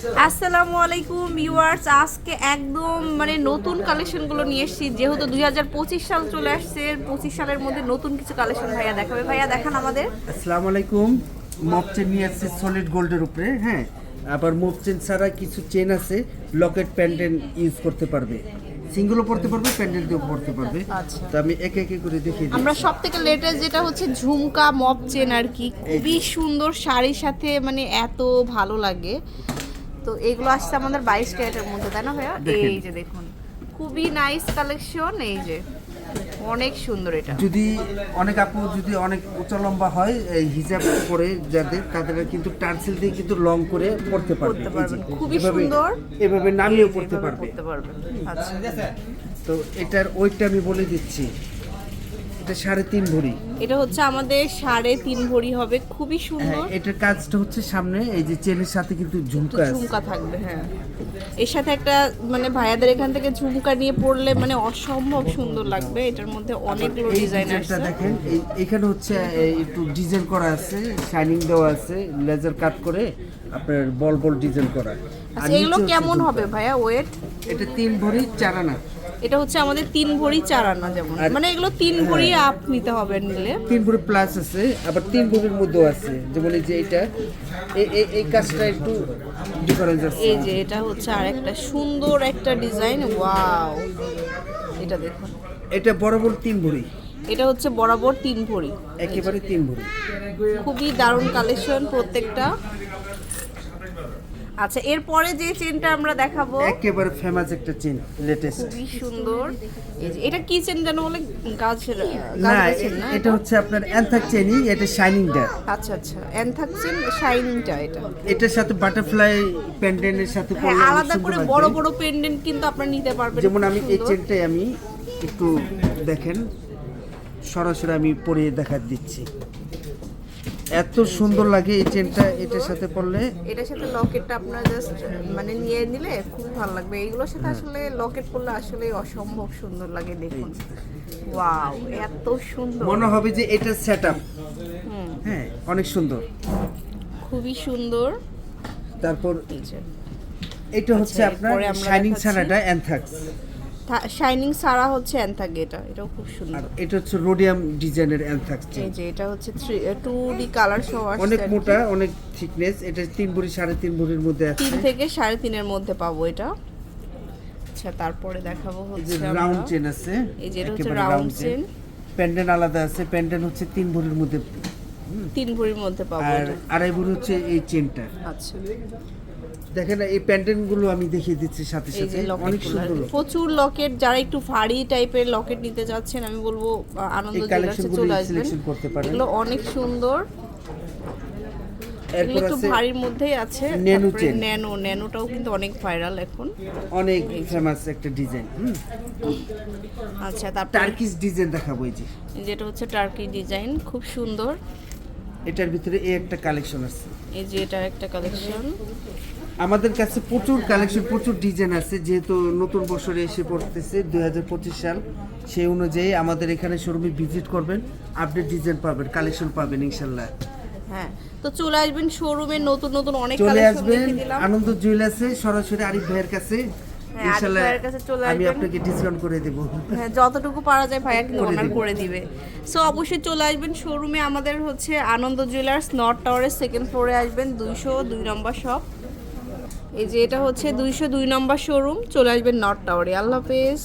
আসসালামু আলাইকুম ভিউয়ার্স আজকে একদম মানে নতুন কালেকশনগুলো নিয়ে এসেছি। যেহেতু দুই হাজার পঁচিশ সাল চলে আসছে পঁচিশ সালের মধ্যে নতুন কিছু কালেকশন ভাইয়া দেখাবে। ভাইয়া দেখান আমাদের। আসসালামু আলাইকুম। মপ চেন নিয়ে আসছে সলিড গোল্ডের উপরে হ্যাঁ? আবার মপ চেন ছাড়া কিছু চেন আছে লকেট প্যান্ডেন ইউজ করতে পারবে। সিঙ্গেলও পড়তে পারবে প্যান্ডেল দিয়েও পড়তে পারবে। আচ্ছা। তো আমি একে একে করে দেখিয়ে দিই আমরা সব থেকে লেটেস্ট যেটা হচ্ছে ঝুমকা মপ চেন আর কি। খুবই সুন্দর শাড়ির সাথে মানে এত ভালো লাগে। তো এগুলো আসছে আমাদের বাইশ ক্যারেটের মধ্যে তাই না ভাইয়া? এই যে দেখুন খুবই নাইস কালেকশন এই যে অনেক সুন্দর এটা। যদি অনেক আপু যদি অনেক উঁচা লম্বা হয় এই হিজাব করে যাদের তাদের কিন্তু টার্সেল দিয়ে কিন্তু লং করে পড়তে পারবে। খুবই সুন্দর। এভাবে নামিয়েও পড়তে পারবে। আচ্ছা। তো এটার ওয়েটটা আমি বলে দিচ্ছি। এটা সাড়ে তিন ভরি। এটা হচ্ছে আমাদের সাড়ে তিন ভরি হবে খুবই হ্যাঁ সুন্দর। এটার কাজটা হচ্ছে সামনে এই যে চেনের সাথে কিন্তু ঝুমকা ঝুমকা থাকবে হ্যাঁ। এর সাথে একটা মানে ভাইয়াদের এখান থেকে ঝুমকা নিয়ে পড়লে মানে অসম্ভব সুন্দর লাগবে এটার মধ্যে অনেকগুলো এই ডিজাইন আছে। দেখেন এখানে হচ্ছে একটু ডিজাইন করা আছে শাইনিং দেওয়া আছে লেজার কাট করে আপনার বল বল ডিজাইন করা। আচ্ছা এগুলো কেমন হবে ভাইয়া ওয়েট এটা তিন ভরি চার আনা। এটা হচ্ছে আমাদের তিন ভরি চার আনা যেমন। মানে এগুলো তিন ভরি আপ নিতে হবে নিলে। তিন ভরি প্লাস আছে আবার তিন ভরির মধ্যেও আছে। যেমন এই যে এটা এই- কাজটা একটু ডিফারেন্স আছে। এই যে এটা হচ্ছে আর একটা সুন্দর একটা ডিজাইন ওয়াও এটা দেখুন। এটা বরাবর তিন ভরি। এটা হচ্ছে বরাবর তিন ভরি। একেবারে তিন ভরি। খুবই দারুণ কালেকশন প্রত্যেকটা। আচ্ছা এরপরে যে চেনটা আমরা দেখাবো। একেবারে ফেমাস একটা চেন লেটেস্ট খুবই সুন্দর। এটা কি চেন যেন বলে? গাছের না চেন এটা হচ্ছে আপনার অ্যান্থাক চেনই এটা শাইনিংটা আচ্ছা আচ্ছা অ্যানথাক্সিন শাইনিংটা এটা। এটার সাথে বাটারফ্লাই প্যান্ডেন্টের সাথে হ্যাঁ আলাদা করে বড় বড় পেন্ডেন্ট কিন্তু আপনারা নিতে পারবেন যেমন আমি এই। চেনটাই আমি একটু দেখেন সরাসরি আমি পরিয়ে দেখা দিচ্ছি। এত সুন্দর লাগে এই চেনটা এটার সাথে পরলে। এটার সাথে লকেটটা আপনারা জাস্ট মানে নিয়ে নিলে খুব ভালো লাগবে। এইগুলোর সাথে হ্যাঁ। আসলে লকেট করলে আসলে অসম্ভব সুন্দর লাগে দেখুন। ওয়াও এত সুন্দর। মনে হবে যে এটা সেট হুম। হ্যাঁ অনেক সুন্দর। খুবই সুন্দর। তারপর এটা হচ্ছে আচ্ছা, আপনার শাইনিং। ছানাটা অ্যানথাক্স শাইনিং সারা হচ্ছে অ্যান্থাগ এটা এটাও খুব আর সুন্দর এটা হচ্ছে রোডিয়াম ডিজাইনের অ্যানথাক্স এই যে এটা হচ্ছে থ্রি টু ডি কালার সহ অনেক মোটা অনেক থিকনেস এটা তিন ভরি সাড়ে তিন ভরির মধ্যে আছে। তিন থেকে সাড়ে তিনের মধ্যে পাবো এটা। আচ্ছা তারপরে দেখাবো এই যে হচ্ছে রাউন্ড চেন আছে এই যে এটা হচ্ছে রাউন্ড চেন প্যান্ডেন আলাদা আছে প্যান্ডেন হচ্ছে তিন ভরির মধ্যে তিন ভরির মধ্যে পাবো আর আড়াই ভরি হচ্ছে এই চেনটা আচ্ছা। দেখেন এই আমি দেখিয়ে দিচ্ছি সাথে সাথে। অনেক সুন্দর প্রচুর লকেট যারা একটু ভারী টাইপের লকেট নিতে চাচ্ছেন আমি বলব আনন্দ জুয়েলার্সে চলে আসবেন। করতে পারেন। এগুলো অনেক সুন্দর। এগুলো এরপর একটু ভারীর মধ্যেই আছে তারপরে ন্যানো ন্যানোটাও কিন্তু অনেক ভাইরাল এখন। অনেক ফেমাস একটা ডিজাইন আচ্ছা তারপর টার্কিশ ডিজাইন দেখাবো এই যে। যেটা হচ্ছে টার্কি ডিজাইন খুব সুন্দর। এটার ভিতরে এই একটা কালেকশন আছে। এই যে এটা একটা কালেকশন আমাদের কাছে প্রচুর কালেকশন প্রচুর ডিজাইন আছে। যেহেতু নতুন বছরে এসে পড়তেছে দুই সাল সেই অনুযায়ী আমাদের এখানে শোরুমে ভিজিট করবেন আপডেট ডিজাইন পাবেন কালেকশন পাবেন ইনশাল্লাহ। হ্যাঁ তো চলে আসবেন শোরুমে নতুন নতুন অনেক চলে কালেকশন আসবেন আনন্দ জুয়েলার্সে সরাসরি আরিফ ভাইয়ের কাছে। ভাইয়ের আমি আপনাকে ডিসকাউন্ট করে দেব। হ্যাঁ যতটুকু পারা যায় ভাইয়া কিন্তু অনার করে দিবে। সো অবশ্যই চলে আসবেন শোরুমে আমাদের হচ্ছে আনন্দ জুয়েলার্স নর্থ টাওয়ারের সেকেন্ড ফ্লোরে আসবেন দুইশো দুই নম্বর শপ এই যে এটা হচ্ছে দুইশো দুই নম্বর শোরুম চলে আসবেন নর্থ টাওয়ারে আল্লাহ হাফেজ।